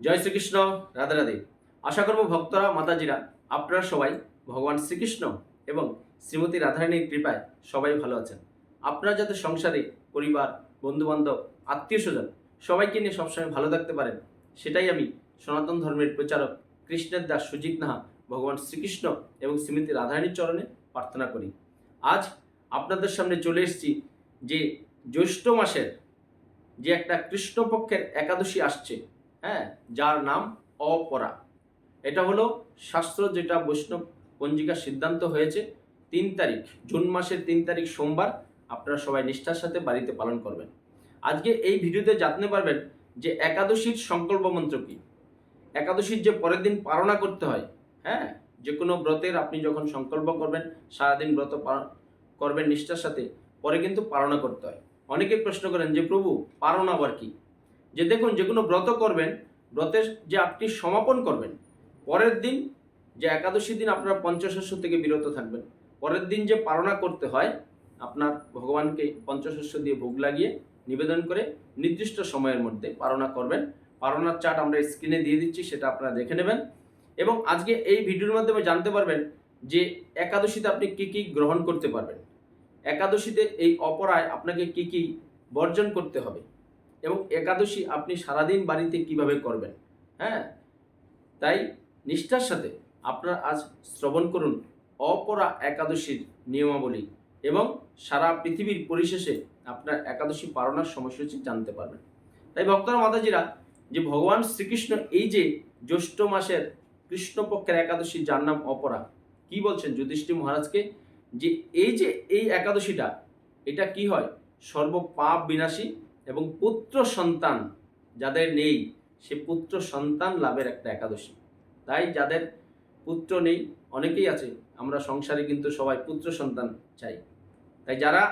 জয় শ্রীকৃষ্ণ, রাধে রাধে। আশা করব ভক্তরা, মাতাজিরা, আপনারা সবাই ভগবান শ্রীকৃষ্ণ এবং শ্রীমতী রাধারানীর কৃপায় সবাই ভালো আছেন। আপনারা যাতে সংসারে, পরিবার, বন্ধুবান্ধব আত্মীয় স্বজন সবাইকে নিয়ে সবসময় ভালো থাকতে পারেন, সেটাই আমি সনাতন ধর্মের প্রচারক কৃষ্ণের দাস সুজিত নাহা, ভগবান শ্রীকৃষ্ণ এবং শ্রীমতী রাধারানীর চরণে প্রার্থনা করি। আজ আপনাদের সামনে চলে এসেছি যে জ্যৈষ্ঠ মাসের যে একটা কৃষ্ণপক্ষের একাদশী আসছে হ্যাঁ যার নাম অপরা। এটা হলো শাস্ত্র যেটা বৈষ্ণব পঞ্জিকা সিদ্ধান্ত হয়েছে। তিন তারিখ, জুন মাসের তিন তারিখ সোমবার আপনারা সবাই নিষ্ঠার সাথে বাড়িতে পালন করবেন। আজকে এই ভিডিওতে জানতে পারবেন যে একাদশীর সংকল্প মন্ত্র কি? একাদশীর যে পরের দিন পালনা করতে হয় হ্যাঁ যে কোনো ব্রতের আপনি যখন সংকল্প করবেন, সারাদিন ব্রত করবেন নিষ্ঠার সাথে, পরে কিন্তু পালনা করতে হয়। অনেকে প্রশ্ন করেন যে প্রভু পালন আবার কি? যে দেখুন, যে কোনো ব্রত করবেন, ব্রতের যে আপনি সমাপন করবেন, পরের দিন যে একাদশী দিন আপনারা পঞ্চশস্য থেকে বিরত থাকবেন, পরের দিন যে পালনা করতে হয়, আপনার ভগবানকে পঞ্চশস্য দিয়ে ভোগ লাগিয়ে নিবেদন করে নির্দিষ্ট সময়ের মধ্যে পালনা করবেন। পালনার চার্ট আমরা স্ক্রিনে দিয়ে দিচ্ছি, সেটা আপনারা দেখে নেবেন। এবং আজকে এই ভিডিওর মাধ্যমে জানতে পারবেন যে একাদশীতে আপনি কি কি গ্রহণ করতে পারবেন। একাদশীতে এই অপরায় আপনাকে কি কি বর্জন করতে হবে। এবং একাদশী আপনি সারাদিন বাড়িতে কীভাবে করবেন? হ্যাঁ? তাই নিষ্ঠার সাথে আপনারা আজ শ্রবণ করুন অপরা একাদশীর নিয়মাবলী এবং সারা পৃথিবীর পরিশেষে আপনার একাদশী পালনার সময়সূচি জানতে পারবেন। তাই ভক্তরা, মাতাজিরা, যে ভগবান শ্রীকৃষ্ণ, এই যে জ্যৈষ্ঠ মাসের কৃষ্ণপক্ষের একাদশী, যার নাম অপরা, কি বলছেন যুধিষ্ঠির মহারাজকে? যে এই যে এই একাদশীটা, এটা কি হয়? সর্ব পাপ বিনাশী এবং পুত্র সন্তান যাদের নেই, সে পুত্র সন্তান লাভের একটা একাদশী। তাই যাদের পুত্র নেই, অনেকেই আছে, আমরা সংসারে কিন্তু সবাই পুত্র সন্তান চাই। তাই যারা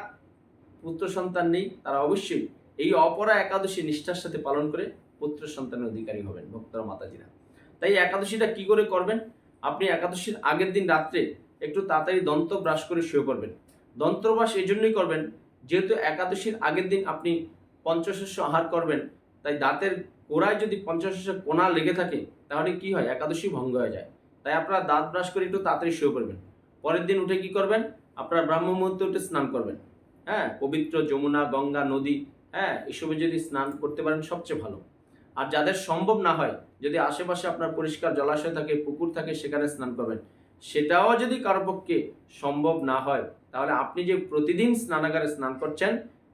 পুত্র সন্তান নেই, তারা অবশ্যই এই অপরা একাদশী নিষ্ঠার সাথে পালন করে পুত্র সন্তানের অধিকারী হবেন ভক্তরা, মাতাজিরা। তাই একাদশীটা কি করে করবেন? আপনি একাদশীর আগের দিন রাত্রে একটু তাড়াতাড়ি দন্ত ব্রাশ করে শুয়ে করবেন দন্তব্রাশ এই জন্যই করবেন, যেহেতু একাদশীর আগের দিন আপনি পঞ্চশস্য আহার করবেন, তাই দাঁতের গোড়ায় যদি পঞ্চশস্যের কোনা লেগে থাকে, তাহলে কি হয়? একাদশী ভঙ্গ হয়ে যায়। তাই আপনারা দাঁত ব্রাশ করে একটু তাড়াতাড়ি শুয়ে পড়বেন। পরের দিন উঠে কি করবেন? আপনারা ব্রাহ্ম মুহূর্তে উঠে স্নান করবেন। হ্যাঁ পবিত্র যমুনা, গঙ্গা, নদী হ্যাঁ এসবে যদি স্নান করতে পারেন, সবচেয়ে ভালো। আর যাদের সম্ভব না হয়, যদি আশেপাশে আপনার পরিষ্কার জলাশয় থাকে, পুকুর থাকে, সেখানে স্নান করবেন। সেটাও যদি কারও পক্ষে সম্ভব না হয়, তাহলে আপনি যে প্রতিদিন স্নানাগারে স্নান করছেন,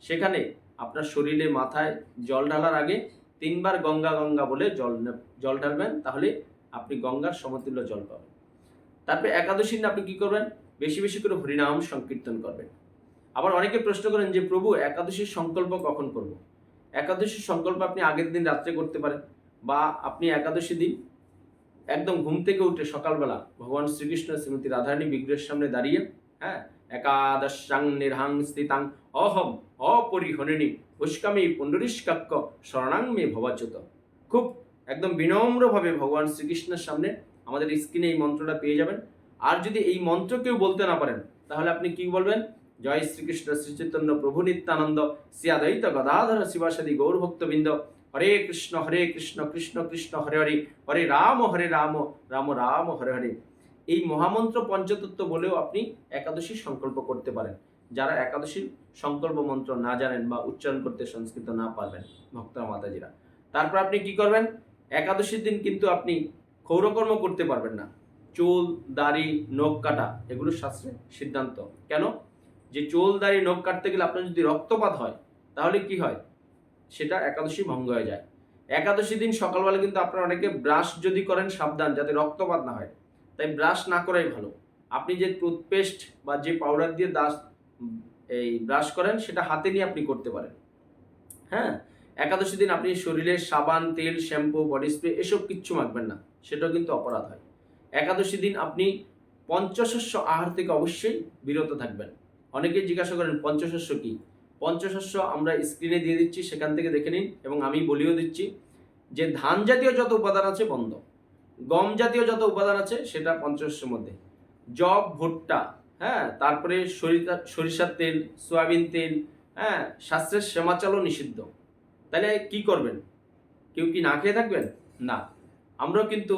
সেখানে আপনার শরীরে, মাথায় জল ঢালার আগে তিনবার গঙ্গা গঙ্গা বলে জল জল ঢালবেন, তাহলে আপনি গঙ্গার সমতুল্য জল পাবেন। তারপরে একাদশী দিন আপনি কি করবেন? বেশি বেশি করে হরিনাম সংকীর্তন করবেন। আবার অনেকে প্রশ্ন করেন যে, প্রভু, একাদশীর সংকল্প কখন করব? একাদশীর সংকল্প আপনি আগের দিন রাত্রে করতে পারেন, বা আপনি একাদশী দিন একদম ঘুম থেকে উঠে সকালবেলা ভগবান শ্রীকৃষ্ণ শ্রীমতী রাধারানী বিগ্রহের সামনে দাঁড়িয়ে হ্যাঁ একাদশাং নির্হাং স্থিতাং অহম অপরিহরিণী পুষ্কামী পুণ্ডরিষ্কাক্য শরণাং মে ভবাচ্যুত। খুব একদম বিনম্রভাবে ভগবান শ্রীকৃষ্ণের সামনে আমাদের স্ক্রিনে এই মন্ত্রটা পেয়ে যাবেন। আর যদি এই মন্ত্র কেউ বলতে না পারেন, তাহলে আপনি কি বলবেন? জয় শ্রীকৃষ্ণ, শ্রীচৈতন্য, প্রভু নিত্যানন্দ শ্রীয়াদ্বৈত গদাধর শিবাসাদি গৌরভক্তবৃন্দ হরে কৃষ্ণ হরে কৃষ্ণ কৃষ্ণ কৃষ্ণ, হরে হরে হরে রাম হরে রাম রাম রাম, হরে হরে। এই মহামন্ত্র পঞ্চতত্ত্ব বলেও আপনি একাদশী সংকল্প করতে পারেন। যারা একাদশীর সংকল্প মন্ত্র না জানেন বা উচ্চারণ করতে সংস্কৃত না পারবেন ভক্তরা মাতাজিরা। তারপর আপনি কি করবেন? একাদশীর দিন কিন্তু আপনি ক্ষৌরকর্ম করতে পারবেন না। চুল, দাড়ি, নখ কাটা, এগুলো শাস্ত্রে সিদ্ধান্ত। কেন? যে চুল, দাড়ি, নখ কাটতে গেলে আপনার যদি রক্তপাত হয়, তাহলে কি হয়? সেটা একাদশী ভঙ্গ হয়ে যায়। একাদশী দিন সকালবেলা কিন্তু আপনারা অনেকে ব্রাশ যদি করেন, সাবধান, যাতে রক্তপাত না হয়। তাই ব্রাশ না করাই ভালো। আপনি যে টুথপেস্ট বা যে পাউডার দিয়ে দাস এই ব্রাশ করেন, সেটা হাতে নিয়ে আপনি করতে পারেন। হ্যাঁ? একাদশী দিন আপনি শরীরে সাবান, তেল শ্যাম্পু বডি স্প্রে এসব কিচ্ছু মাখবেন না, সেটাও কিন্তু অপরাধ হয়। একাদশী দিন আপনি পঞ্চশস্য আহার থেকে অবশ্যই বিরত থাকবেন। অনেকে জিজ্ঞাসা করেন, পঞ্চশস্য কি? পঞ্চশস্য আমরা স্ক্রিনে দিয়ে দিচ্ছি, সেখান থেকে দেখে নিন এবং আমি বলিও দিচ্ছি যে ধান জাতীয় যত উপাদান আছে বন্ধ। গম জাতীয় যত উপাদান আছে, সেটা পঞ্চশস্যের মধ্যে। জব ভুট্টা হ্যাঁ তারপরে সরিষা, সরিষার তেল, সয়াবিন তেল হ্যাঁ শাস্ত্রের শ্যামাচালও নিষিদ্ধ। তাহলে কি করবেন? কেউ কি না খেয়ে থাকবেন? না। আমরাও কিন্তু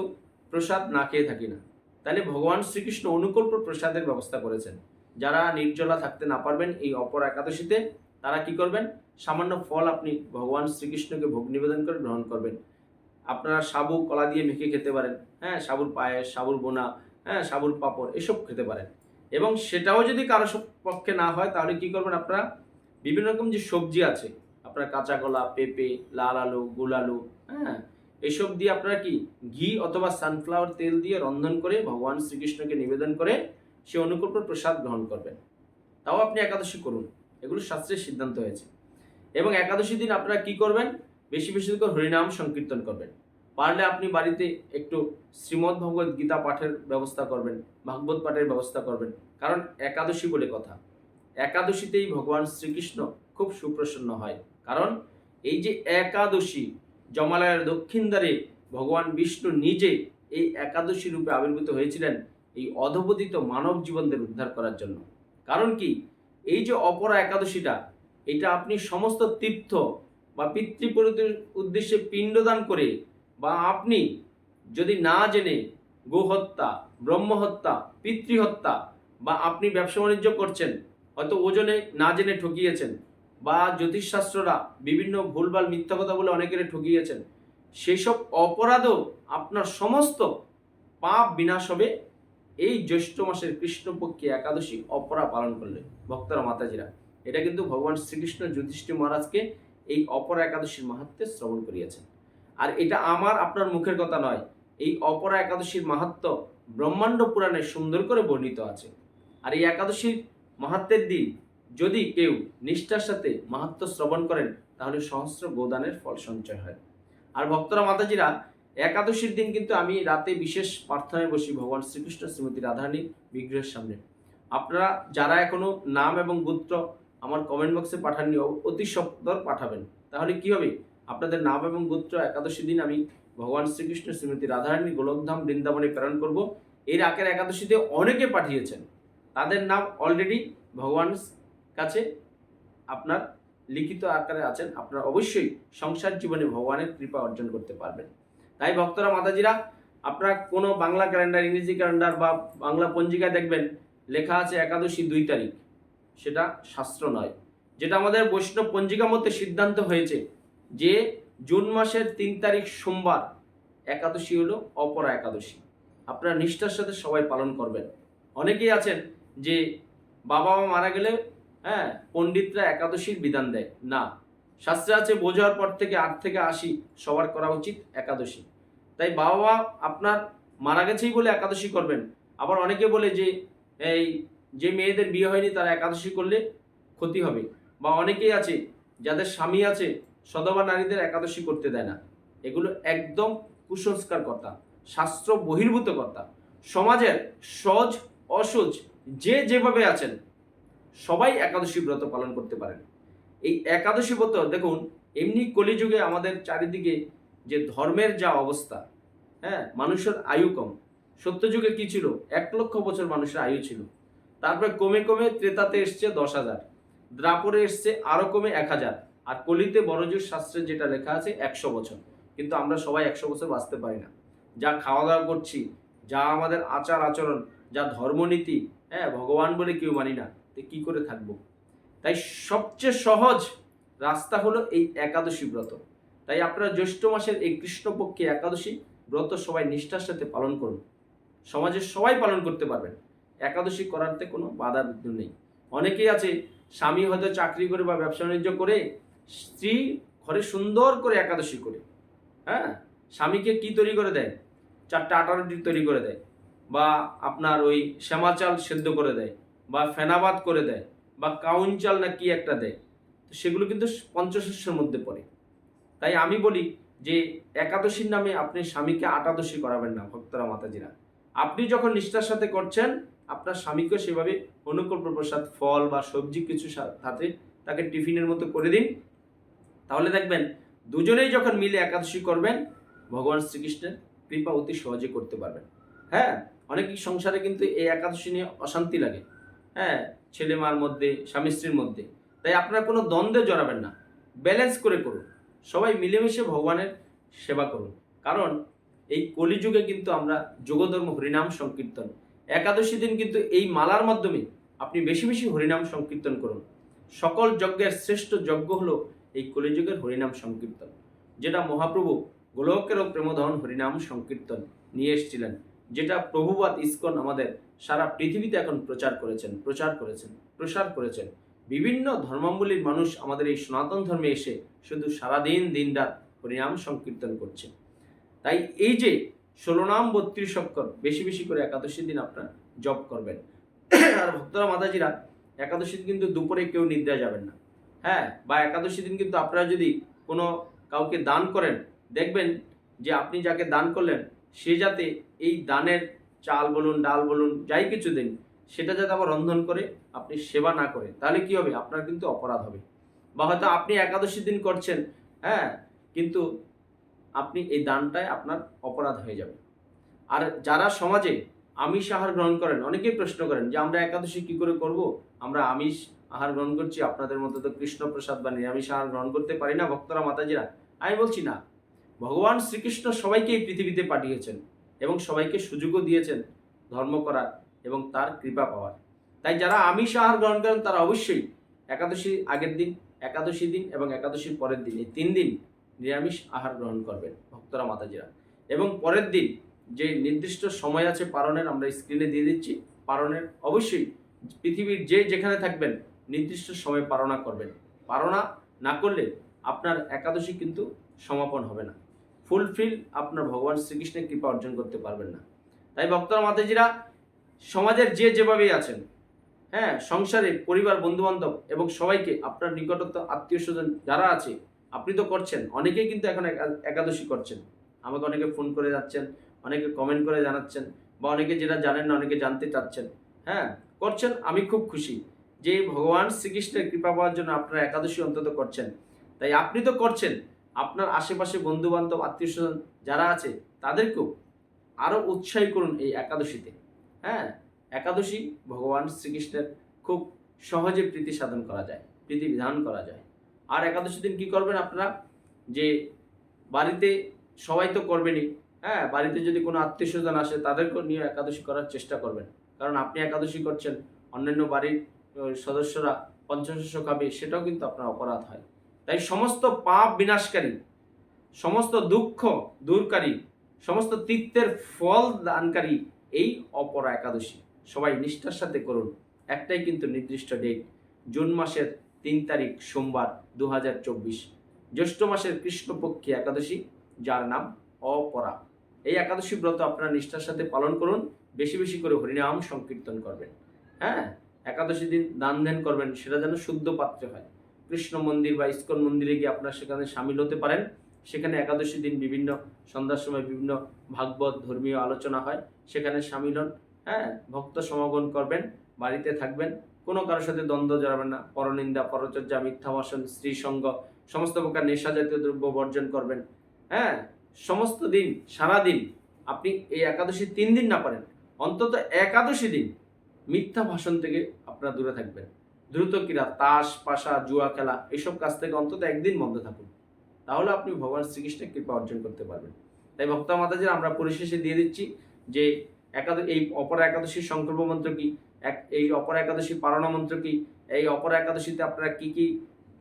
প্রসাদ না খেয়ে থাকি না। তাহলে ভগবান শ্রীকৃষ্ণ অনুকল্প প্রসাদের ব্যবস্থা করেছেন। যারা নির্জলা থাকতে না পারবেন এই অপর একাদশীতে, তারা কি করবেন? সামান্য ফল আপনি ভগবান শ্রীকৃষ্ণকে ভোগ নিবেদন করে গ্রহণ করবেন। আপনারা সাবু, কলা দিয়ে মেখে খেতে পারেন। হ্যাঁ সাবুর পায়েস, সাবুর বোনা হ্যাঁ সাবুর পাপড়, এসব খেতে পারেন। এবং সেটাও যদি কারও পক্ষে না হয়, তাহলে কি করবেন আপনারা? বিভিন্ন রকম যে সবজি আছে, আপনার কাঁচা কলা, পেঁপে, লাল আলু, গুল আলু হ্যাঁ? এসব দিয়ে আপনারা কি ঘি অথবা সানফ্লাওয়ার তেল দিয়ে রন্ধন করে ভগবান শ্রীকৃষ্ণকে নিবেদন করে সে অনুকল্প প্রসাদ গ্রহণ করবেন। তাও আপনি একাদশী করুন। এগুলো শাস্ত্রের সিদ্ধান্ত হয়েছে। এবং একাদশী দিন আপনারা কি করবেন? বেশি বেশি করে হরিনাম সংকীর্তন করবেন। পারলে আপনি বাড়িতে একটু শ্রীমদ্ ভগবত গীতা পাঠের ব্যবস্থা করবেন, ভাগবত পাঠের ব্যবস্থা করবেন। কারণ একাদশী বলে কথা। একাদশীতেই ভগবান শ্রীকৃষ্ণ খুব সুপ্রসন্ন হয়। কারণ এই যে একাদশী, জমালয়ের দক্ষিণ দ্বারে ভগবান বিষ্ণু নিজে এই একাদশী রূপে আবির্ভূত হয়েছিলেন এই অধপতিত মানব জীবনদের উদ্ধার করার জন্য। কারণ কি? এই যে অপরা একাদশীটা, এটা আপনি সমস্ত তীর্থ বা পিতৃপরিতের উদ্দেশ্যে পিণ্ডদান করে বা আপনি যদি না জেনে গোহত্যা, ব্রহ্মহত্যা, পিতৃহত্যা বা আপনি ব্যবসা বাণিজ্য করছেন, হয়তো ওজনে না জেনে ঠকিয়েছেন বা জ্যোতিষশাস্ত্ররা বিভিন্ন ভুলভাল মিথ্যা কথা বলে অনেকের ঠকিয়েছেন, সেসব অপরাধও আপনার সমস্ত পাপ বিনাশ হবে। এই জ্যৈষ্ঠ মাসের কৃষ্ণপক্ষে একাদশী অপরা পালন করলে, ভক্তরা, মাতাজিরা। এটা কিন্তু ভগবান শ্রীকৃষ্ণ যুধিষ্ঠির মহারাজকে এই অপরা একাদশীর মাহাত্মে শ্রবণ করিয়েছেন। আর এটা আমার, আপনার মুখের কথা নয়। এই অপরা একাদশীর মাহাত্ম ব্রহ্মাণ্ড পুরাণে সুন্দর করে বর্ণিত আছে। আর এই একাদশীর মাহাত্মের দিন যদি কেউ নিষ্ঠার সাথে মাহাত্ম শ্রবণ করেন, তাহলে সহস্র গোদানের ফল সঞ্চয় হয়। আর ভক্তরা, মাতাজিরা, একাদশীর দিন কিন্তু আমি রাতে বিশেষ প্রার্থনায় বসি ভগবান শ্রীকৃষ্ণ শ্রীমতী রাধারানী বিগ্রহের সামনে। আপনারা যারা এখনও নাম এবং গোত্র আমার কমেন্ট বক্সে পাঠাননি অতি সত্বর পাঠাবেন। তাহলে কি হবে? আপনাদের নাম এবং গোত্র একাদশী দিন আমি ভগবান শ্রীকৃষ্ণ শ্রীমতী রাধারানী গোলকধাম বৃন্দাবনে প্রেরণ করব। এর আগের একাদশীতে অনেকে পাঠিয়েছেন। তাদের নাম অলরেডি ভগবান কাছে আপনার লিখিত আকারে আছেন। আপনারা অবশ্যই সংসার জীবনে ভগবানের কৃপা অর্জন করতে পারবেন। তাই ভক্তরা, মাতাজিরা, আপনারা কোনো বাংলা ক্যালেন্ডার, ইংরেজি ক্যালেন্ডার বা বাংলা পঞ্জিকায় দেখবেন, লেখা আছে একাদশী দুই তারিখ। সেটা শাস্ত্র নয়। যেটা আমাদের বৈষ্ণব পঞ্জিকা মধ্যে সিদ্ধান্ত হয়েছে। যে জুন মাসের তিন তারিখ সোমবার একাদশী হলো, অপরা একাদশী। আপনারা নিষ্ঠার সাথে সবাই পালন করবেন। অনেকেই আছেন যে বাবা মা মারা গেলে হ্যাঁ পণ্ডিতরা একাদশীর বিধান দেয়। না, শাস্ত্রে আছে, বোঝার পর থেকে আট থেকে আশি সবার করা উচিত একাদশী। তাই বাবা মা আপনার মারা গেছেই বলে একাদশী করবেন। আবার অনেকে বলে যে, এই যে মেয়েদের বিয়ে হয়নি, তারা একাদশী করলে ক্ষতি হবে। বা অনেকেই আছে, যাদের স্বামী আছে সদবা নারীদের একাদশী করতে দেয় না। এগুলো একদম কুসংস্কার কথা শাস্ত্র বহির্ভূত কথা সমাজের সজ অসজ যে যেভাবে আছেন, সবাই একাদশী ব্রত পালন করতে পারেন। এই একাদশী ব্রত, দেখুন, এমনি কলিযুগে আমাদের চারিদিকে যে ধর্মের যা অবস্থা হ্যাঁ মানুষের আয়ু কম। সত্যযুগে কি ছিল? এক লক্ষ বছর মানুষের আয়ু ছিল। তারপরে কমে কমে ত্রেতাতে এসছে দশ হাজার, দ্রাপরে এসছে আরও কমে এক হাজার। আর কলিতে বড়জুর শাস্ত্রে যেটা লেখা আছে, একশো বছর। কিন্তু আমরা সবাই একশো বছর বাঁচতে পারি না। যা খাওয়া দাওয়া করছি, যা আমাদের আচার আচরণ, যা ধর্মনীতি হ্যাঁ ভগবান বলে কেউ মানি না, তো কী করে থাকব? তাই সবচেয়ে সহজ রাস্তা হলো এই একাদশী ব্রত। তাই আপনারা জ্যৈষ্ঠ মাসের এই কৃষ্ণপক্ষে একাদশী ব্রত সবাই নিষ্ঠার সাথে পালন করুন। সমাজের সবাই পালন করতে পারবেন। একাদশী করাতে কোনো বাধা বিঘ্ন নেই। অনেকেই আছে, স্বামী হয়তো চাকরি করে বা ব্যবসা বাণিজ্য করে স্ত্রী ঘরে সুন্দর করে একাদশী করে হ্যাঁ? স্বামীকে কি তৈরি করে দেয়? চারটা আটা রুটি তৈরি করে দেয় বা আপনার ওই শ্যামা চাল সেদ্ধ করে দেয় বা ফেনাবাদ করে দেয় বা কাউন চাল না কি একটা দেয়, তো সেগুলো কিন্তু পঞ্চশস্যের মধ্যে পড়ে। তাই আমি বলি যে একাদশীর নামে আপনি স্বামীকে আটাদশী করাবেন না, ভক্তরা, মাতাজিরা। আপনি যখন নিষ্ঠার সাথে করছেন, আপনার স্বামীকে সেভাবে অনুকল্প প্রসাদ, ফল বা সবজি কিছু সাথে তাকে টিফিনের মতো করে দিন। তাহলে দেখবেন, দুজনেই যখন মিলে একাদশী করবেন, ভগবান শ্রীকৃষ্ণের কৃপা অতি সহজে করতে পারবেন। হ্যাঁ? অনেক সংসারে কিন্তু এই একাদশী নিয়ে অশান্তি লাগে। হ্যাঁ? ছেলে মার মধ্যে, স্বামী স্ত্রীর মধ্যে। তাই আপনারা কোনো দ্বন্দ্বে জড়াবেন না। ব্যালেন্স করে করুন। সবাই মিলেমিশে ভগবানের সেবা করুন। কারণ এই কলিযুগে কিন্তু আমরা যোগধর্ম হরিনাম সংকীর্তন। একাদশী দিন কিন্তু এই মালার মাধ্যমে আপনি বেশি বেশি হরিনাম সংকীর্তন করুন। সকল যজ্ঞের শ্রেষ্ঠ যজ্ঞ হলো এই কলিযুগের হরিনাম সংকীর্তন, যেটা মহাপ্রভু গোলকের প্রেমধন হরিনাম সংকীর্তন নিয়ে এসেছিলেন, যেটা প্রভুবাদ ইস্কন আমাদের সারা পৃথিবীতে এখন প্রচার করেছেন প্রচার করেছেন, প্রসার করেছেন। বিভিন্ন ধর্মাবলীর মানুষ আমাদের এই সনাতন ধর্মে এসে শুধু সারাদিন, দিনরাত হরিনাম সংকীর্তন করছে। তাই এই যে ষোলো নাম বত্রিশ অক্ষর, বেশি বেশি করে একাদশীর দিন আপনার জপ করবেন। আর ভক্তরা, মাতাজিরা, একাদশীর কিন্তু দুপুরে কেউ নিদ্রা যাবেন না। হ্যাঁ বা একাদশী দিন কিন্তু আপনারা যদি কোনো কাউকে দান করেন, দেখবেন যে আপনি যাকে দান করলেন, সে যাতে এই দানের চাল বলুন, ডাল বলুন, যাই কিছু দিন, সেটা যাতে আবার রন্ধন করে, আপনি সেবা না করে, তাহলে কি হবে? আপনার কিন্তু অপরাধ হবে। বা হয়তো আপনি একাদশী দিন করছেন হ্যাঁ কিন্তু আপনি এই দানটায় আপনার অপরাধ হয়ে যাবে। আর যারা সমাজে আমিষ আহার গ্রহণ করেন, অনেকেই প্রশ্ন করেন যে আমরা একাদশী কি করে করব? আমরা আমিষ আহার গ্রহণ করছি, আপনাদের মতো তো কৃষ্ণ প্রসাদ বা নিরামিষ আহার গ্রহণ করতে পারি না, ভক্তরা, মাতাজিরা। আমি বলছি না। ভগবান শ্রীকৃষ্ণ সবাইকে এই পৃথিবীতে পাঠিয়েছেন এবং সবাইকে সুযোগও দিয়েছেন ধর্ম করার এবং তার কৃপা পাওয়ার। তাই যারা আমিষ আহার গ্রহণ করেন, তারা অবশ্যই একাদশী আগের দিন, একাদশী দিন এবং একাদশীর পরের দিন, এই তিন দিন নিরামিষ আহার গ্রহণ করবেন, ভক্তরা, মাতাজিরা। এবং পরের দিন যে নির্দিষ্ট সময় আছে পালনের আমরা স্ক্রিনে দিয়ে দিচ্ছি। পালনের অবশ্যই পৃথিবীর যে যেখানে থাকবেন নির্দিষ্ট সময় পারণা করবেন। পারণা না করলে আপনার একাদশী কিন্তু সমাপন হবে না। ফুলফিল আপনার ভগবান শ্রীকৃষ্ণের কৃপা অর্জন করতে পারবেন না। তাই ভক্তরা, মাতাজিরা, সমাজের যে যেভাবেই আছেন হ্যাঁ সংসারে পরিবার, বন্ধুবান্ধব এবং সবাইকে আপনার নিকটত্ব আত্মীয় স্বজন যারা আছে, আপনি তো করছেন, অনেকেই কিন্তু এখন একা- একাদশী করছেন। আমাকে অনেকে ফোন করে যাচ্ছেন, অনেকে কমেন্ট করে জানাচ্ছেন বা অনেকে যেটা জানেন না, অনেকে জানতে চাচ্ছেন। হ্যাঁ করছেন, আমি খুব খুশি। যে ভগবান শ্রীকৃষ্ণের কৃপা পাওয়ার জন্য আপনারা একাদশী অন্তত করছেন। তাই আপনি তো করছেন। আপনার আশেপাশে বন্ধু বান্ধব আত্মীয় স্বজন যারা আছে, তাদেরকেও আরও উৎসাহী করুন এই একাদশীতে। হ্যাঁ একাদশী ভগবান শ্রীকৃষ্ণের খুব সহজে প্রীতি সাধন করা যায়, প্রীতি বিধান করা যায়। আর একাদশী দিন কি করবেন আপনারা? যে বাড়িতে সবাই তো করবেনই। হ্যাঁ বাড়িতে যদি কোনো আত্মীয় স্বজন আসে, তাদেরকেও নিয়ে একাদশী করার চেষ্টা করবেন। কারণ আপনি একাদশী করছেন, অন্যান্য বাড়ির সদস্যরা পঞ্চশস্য খাবে, সেটাও কিন্তু আপনার অপরাধ হয়। তাই সমস্ত পাপ বিনাশকারী, সমস্ত দুঃখ দূরকারী, সমস্ত তীর্থের ফল দানকারী এই অপরা একাদশী। সবাই নিষ্ঠার সাথে করুন। একটাই কিন্তু নির্দিষ্ট ডেট জুন মাসের তিন তারিখ সোমবার দু হাজার চব্বিশ। জ্যৈষ্ঠ মাসের কৃষ্ণপক্ষী একাদশী, যার নাম অপরা। এই একাদশী ব্রত আপনারা নিষ্ঠার সাথে পালন করুন, বেশি বেশি করে হরিনাম সংকীর্তন করবেন। হ্যাঁ? একাদশী দিন দান ধ্যান করবেন, সেটা যেন শুদ্ধ পাত্রে হয়। কৃষ্ণ মন্দির বা ইস্কন মন্দিরে গিয়ে আপনারা সেখানে সামিল হতে পারেন। সেখানে একাদশী দিন বিভিন্ন সন্ধ্যার সময় বিভিন্ন ভাগবত ধর্মীয় আলোচনা হয়, সেখানে সামিল হন। হ্যাঁ ভক্ত সমাগম করবেন, বাড়িতে থাকবেন। কোনো কারোর সাথে দ্বন্দ্ব জড়াবেন না। পরনিন্দা, পরচর্যা মিথ্যা ভাষণ স্ত্রী সঙ্গ সমস্ত প্রকার নেশা জাতীয় দ্রব্য বর্জন করবেন। হ্যাঁ সমস্ত দিন সারা দিন আপনি এই একাদশী তিন দিন না পারেন। অন্তত একাদশী দিন মিথ্যা ভাষণ থেকে আপনারা দূরে থাকবেন। দ্রুত ক্রীড়া তাস, পাশা, জুয়া খেলা, এসব কাজ থেকে অন্তত একদিন বন্ধ থাকুন। তাহলে আপনি ভগবান শ্রীকৃষ্ণের কৃপা অর্জন করতে পারবেন। তাই ভক্তা মাতাজির আমরা পরিশেষে দিয়ে দিচ্ছি যে একাদ এই অপরা একাদশীর সংকল্প মন্ত্র কি? এক, এই অপরা একাদশী পালনা মন্ত্র কি? এই অপরা একাদশীতে আপনারা কি কি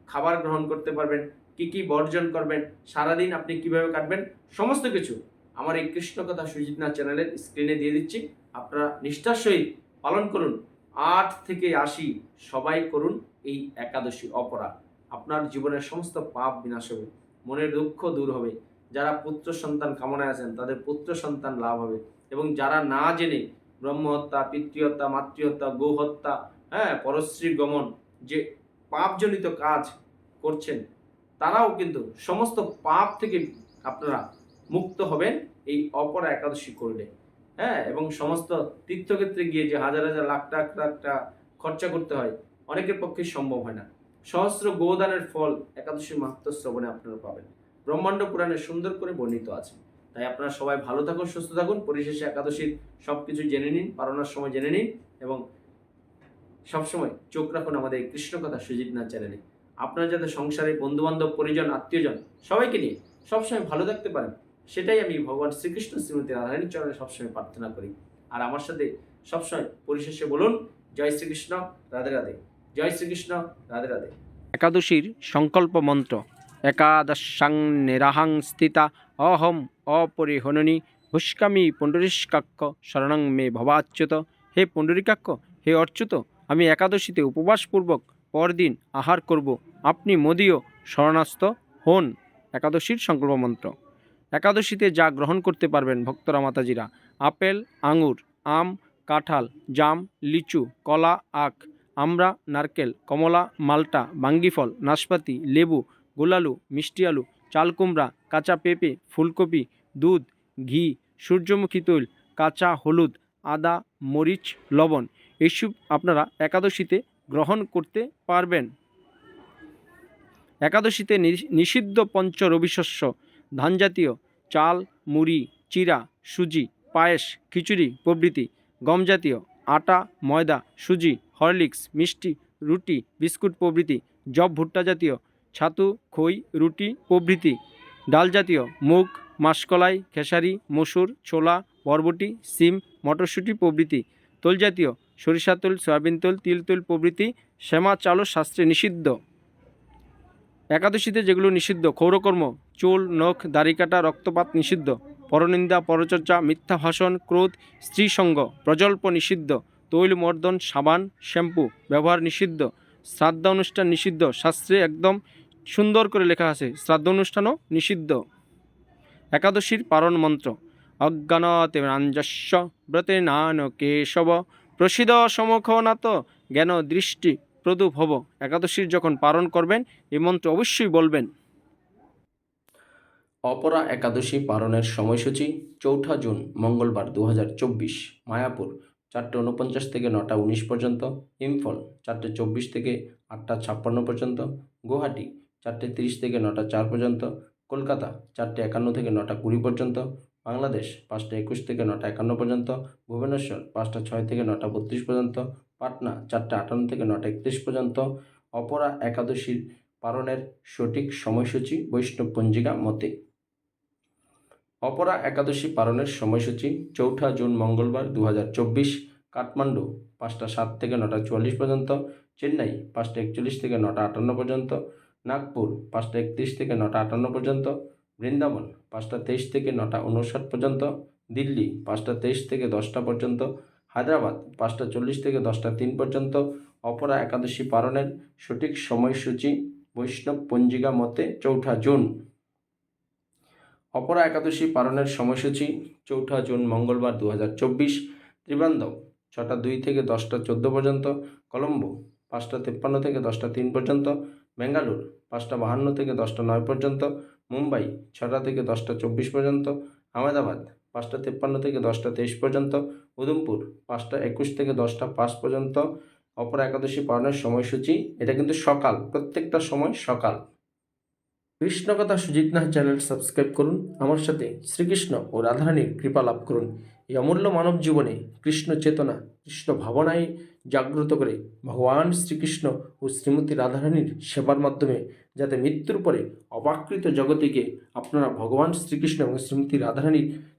খাবার গ্রহণ করতে পারবেন? কি কি বর্জন করবেন? সারাদিন আপনি কীভাবে কাটবেন? সমস্ত কিছু আমার এই কৃষ্ণ কথা সুজিত চ্যানেলের স্ক্রিনে দিয়ে দিচ্ছি। আপনারা নিষ্ঠার সহিত পালন করুন। আট থেকে আশি সবাই করুন এই একাদশী অপরা আপনার জীবনের সমস্ত পাপ বিনাশ হবে, মনের দুঃখ দূর হবে। যারা পুত্র সন্তান কামনায় আছেন, তাদের পুত্র সন্তান লাভ হবে। এবং যারা না জেনে ব্রহ্মহত্যা, পিতৃহত্যা, মাতৃহত্যা, গোহত্যা হ্যাঁ পরশ্রী গমন, যে পাপজনিত কাজ করছেন, তারাও কিন্তু সমস্ত পাপ থেকে আপনারা মুক্ত হবেন, এই অপরা একাদশী করলে। হ্যাঁ এবং সমস্ত তীর্থক্ষেত্রে গিয়ে যে হাজার হাজার লাখ লাখ লাখ টাকা খরচা করতে হয়, অনেকের পক্ষে সম্ভব হয় না। সহস্র গোদানের ফল একাদশী মাহাত্ম শ্রবণে আপনারা পাবেন। ব্রহ্মাণ্ড পুরাণে সুন্দর করে বর্ণিত আছে। তাই আপনারা সবাই ভালো থাকুন, সুস্থ থাকুন। পরিশেষে একাদশীর সব কিছু জেনে নিন, পালনার সময় জেনে নিন এবং সবসময় চোখ রাখুন আমাদের এই কৃষ্ণ কথা সুজিত নাথ চ্যানেলে। আপনারা যাতে সংসারে বন্ধুবান্ধব, পরিজন, আত্মীয়জন সবাইকে নিয়ে সবসময় ভালো থাকতে পারেন। সেটাই আমি ভগবান শ্রীকৃষ্ণ শ্রীমতী রাধারানীর চরণে সবসময় প্রার্থনা করি। আর আমার সাথে সবসময় পরিশেষে বলুন, জয় শ্রীকৃষ্ণ, রাধে রাধে। জয় শ্রীকৃষ্ণ, রাধে রাধে। একাদশীর সংকল্প মন্ত্র, একাদশাং নিরাহাং স্থিতা, অহম অপরিহননী হুষ্কামি পুণ্ডরীকাক্ষ শরণং মে ভবাচ্যুত। হে পুণ্ডরীকাক্ষ, হে অর্চ্যুত আমি একাদশীতে উপবাসপূর্বক পরদিন আহার করব। আপনি মোদীয় শরণাস্ত হন। একাদশীর সংকল্প মন্ত্র। একাদশীতে যা গ্রহণ করতে পারবেন ভক্তরা মাতাজিরা। আপেল, আঙুর, আম, কাঁঠাল, জাম, লিচু, কলা, আখ, আমড়া, নারকেল, কমলা, মাল্টা, বাঙ্গিফল, নাশপাতি, লেবু, গোলালু, মিষ্টি আলু চালকুমড়া কাঁচা পেঁপে, ফুলকপি, দুধ, ঘি, সূর্যমুখী তৈল, কাঁচা হলুদ, আদা, মরিচ, লবণ এইসব আপনারা একাদশীতে গ্রহণ করতে পারবেন। একাদশীতে নিষিদ্ধ পঞ্চ রবিশস্য ধানজাতীয় চাল, মুড়ি, চিরা, সুজি, পায়েস, খিচুড়ি, প্রভৃতি। গমজাতীয় আটা, ময়দা, সুজি, হরলিক্স, মিষ্টি, রুটি, বিস্কুট প্রভৃতি। জব ভুট্টা জাতীয় ছাতু, খই, রুটি প্রভৃতি। ডাল জাতীয় মুগ, মাসকলাই, খেসারি, মসুর, ছোলা, বরবটি, সিম, মটরশুঁটি প্রভৃতি। তোল জাতীয় সরিষা তেল, সয়াবিন তেল, তিল তেল প্রভৃতি। শ্যামা চালও শাস্ত্রে নিষিদ্ধ। একাদশীতে যেগুলো নিষিদ্ধ, ক্ষৌরকর্ম, চুল, নখ, দাড়ি কাটা, রক্তপাত নিষিদ্ধ, পরনিন্দা, পরচর্চা, মিথ্যা ভাষণ, ক্রোধ স্ত্রীসঙ্গ প্রজল্প নিষিদ্ধ, তৈল মর্দন, সাবান, শ্যাম্পু ব্যবহার নিষিদ্ধ, শ্রাদ্ধ অনুষ্ঠান নিষিদ্ধ, শাস্ত্রে একদম সুন্দর করে লেখা আছে, শ্রাদ্ধ অনুষ্ঠানও নিষিদ্ধ। একাদশীর পারণ মন্ত্র, অজ্ঞানতে রাঞ্জস্য ব্রতে নান কেশব প্রসিদ সমুখ নাত জ্ঞান দৃষ্টি প্রদুভব একাদশীর যখন পালন করবেন এই মন্ত্র অবশ্যই বলবেন। অপরা একাদশী পালনের সময়সূচি চৌঠা জুন, মঙ্গলবার দু হাজার চব্বিশ, মায়াপুর, চারটে উনপঞ্চাশ থেকে নটা উনিশ পর্যন্ত, ইম্ফল, চারটে চব্বিশ থেকে আটটা ছাপ্পান্ন পর্যন্ত, গুয়াহাটি, চারটে তিরিশ থেকে নটা চার পর্যন্ত, কলকাতা, চারটে একান্ন থেকে নটা কুড়ি পর্যন্ত, বাংলাদেশ, পাঁচটা একুশ থেকে নটা একান্ন পর্যন্ত, ভুবনেশ্বর, পাঁচটা ছয় থেকে নটা বত্রিশ পর্যন্ত পাটনা চারটে আটান্ন থেকে নটা একত্রিশ পর্যন্ত। অপরা একাদশীর পালনের সঠিক সময়সূচি বৈষ্ণব পঞ্জিকা মতে। অপরা একাদশী পালনের সময়সূচি চৌঠা জুন মঙ্গলবার দু হাজার চব্বিশ, কাঠমান্ডু পাঁচটা সাত থেকে নটা চুয়াল্লিশ পর্যন্ত, চেন্নাই পাঁচটা একচল্লিশ থেকে নটা আটান্ন পর্যন্ত, নাগপুর পাঁচটা একত্রিশ থেকে নটা আটান্ন পর্যন্ত, বৃন্দাবন পাঁচটা তেইশ থেকে নটা উনষাট পর্যন্ত, দিল্লি পাঁচটা তেইশ থেকে দশটা পর্যন্ত হায়দ্রাবাদ, পাঁচটা চল্লিশ থেকে দশটা তিন পর্যন্ত। অপরা একাদশী পালনের সঠিক সময়সূচি বৈষ্ণব পঞ্জিকা মতে চৌঠা জুন। অপরা একাদশী পালনের সময়সূচি চৌঠা জুন মঙ্গলবার দু হাজার চব্বিশ। ত্রিবান্দম ছটা দুই থেকে দশটা চোদ্দ পর্যন্ত। কলম্বো, পাঁচটা তেপ্পান্ন থেকে দশটা তিন পর্যন্ত। বেঙ্গালুর, পাঁচটা বাহান্ন থেকে দশটা নয় পর্যন্ত। মুম্বাই, ছটা থেকে দশটা চব্বিশ পর্যন্ত। আহমেদাবাদ পাঁচটা তেপ্পান্ন থেকে দশটা তেইশ পর্যন্ত। উধমপুর পাঁচটা একুশ থেকে দশটা পাঁচ পর্যন্ত। অপর একাদশী পালনের সময়সূচি, এটা কিন্তু সকাল, প্রত্যেকটা সময় সকাল। কৃষ্ণকথা সুজিত নাহ চ্যানেল সাবস্ক্রাইব করুন। আমার সাথে শ্রীকৃষ্ণ ও রাধারানীর কৃপা লাভ করুন। এই অমূল্য মানব জীবনে কৃষ্ণ চেতনা, কৃষ্ণ ভাবনায় জাগ্রত করে ভগবান শ্রীকৃষ্ণ ও শ্রীমতী রাধারানীর সেবার মাধ্যমে যাতে মৃত্যুর পরে অবাকৃত জগতিকে আপনারা ভগবান শ্রীকৃষ্ণ এবং শ্রীমতী রাধারানীর